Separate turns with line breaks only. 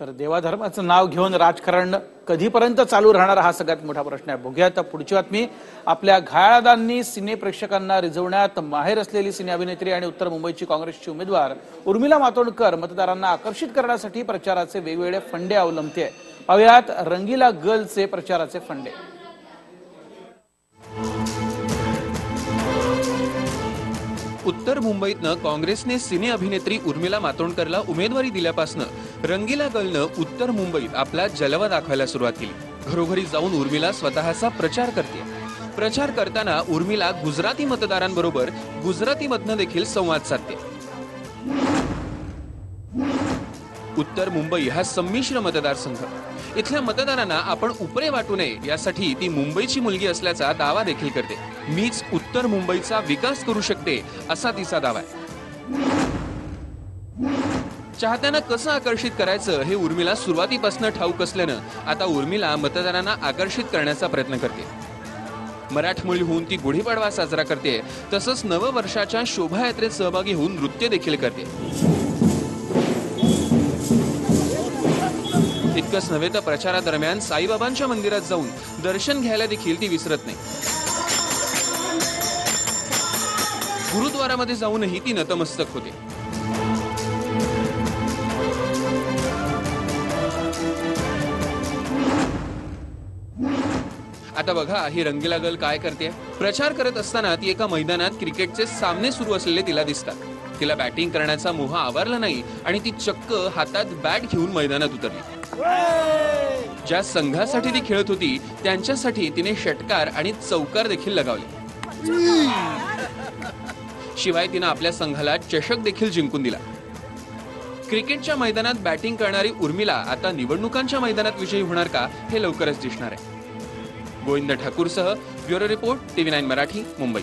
तर देवाधर्माचं नाव घेऊन राजकारण कधीपर्यंत चालू राहणार हा सगळ्यात मोठा प्रश्न आहे. बघूया आता पुढची बातमी. आपल्या घायाळादांनी सिने प्रेक्षकांना रिझवण्यात माहेर असलेली सिने अभिनेत्री आणि उत्तर मुंबईची काँग्रेसची उमेदवार उर्मिला मातोंडकर मतदारांना आकर्षित करण्यासाठी प्रचाराचे वेगवेगळे फंडे अवलंबते. पाहुयात रंगीला गर्लचे प्रचाराचे फंडे.
उत्तर मुंबईतनं काँग्रेसने सिने अभिनेत्री उर्मिला मातोंडकरला उमेदवारी दिल्यापासनं रंगीला गलनं उत्तर मुंबईत आपला जलवा दाखवायला सुरुवात केली. घरोघरी जाऊन उर्मिला स्वतःचा प्रचार करते. प्रचार करताना उर्मिला गुजराती मतदारांबरोबर गुजरातीमधनं देखील संवाद साधते. उत्तर मुंबई हा संमिश्र मतदारसंघ. इथल्या मतदारांना आपण उपरे वाटू नये यासाठी ती मुंबईची मुलगी असल्याचा दावा देखील करते. मीच उत्तर मुंबईचा विकास करू शकते असा तिचा दावा आहे. चाहत्यांना कसं आकर्षित करायचं हे उर्मिला सुरुवातीपासून ठाऊक असल्यानं आता उर्मिला मतदारांना आकर्षित करण्याचा प्रयत्न करते. मराठमोळी होऊन ती गुढीपाडवा साजरा करते तसंच नववर्षाच्या शोभायात्रेत सहभागी होऊन नृत्य देखील करते. इतकंच नव्हे तर प्रचारादरम्यान साईबाबांच्या मंदिरात जाऊन दर्शन घ्यायला देखील ती विसरत नाही. गुरुद्वारामध्ये जाऊनही ती नतमस्तक होते. आता बघा ही रंगीला गल काय करते? प्रचार करत असताना ती एका मैदानात क्रिकेटचे सामने सुरू असलेले तिला दिसतात. तिला बॅटिंग करण्याचा मोह आवरला नाही आणि ती चक्क हातात बॅट घेऊन मैदानात उतरली. ज्या संघासाठी ती खेळत होती त्यांच्यासाठी तिने षटकार आणि चौकार देखील लगावले. शिवाय तिनं आपल्या संघाला चषक देखील जिंकून दिला. क्रिकेटच्या मैदानात बॅटिंग करणारी उर्मिला आता निवडणुकांच्या मैदानात विजयी होणार का हे लवकरच दिसणार आहे. Govind ठाकूरसह bureau report TV nine Marathi Mumbai.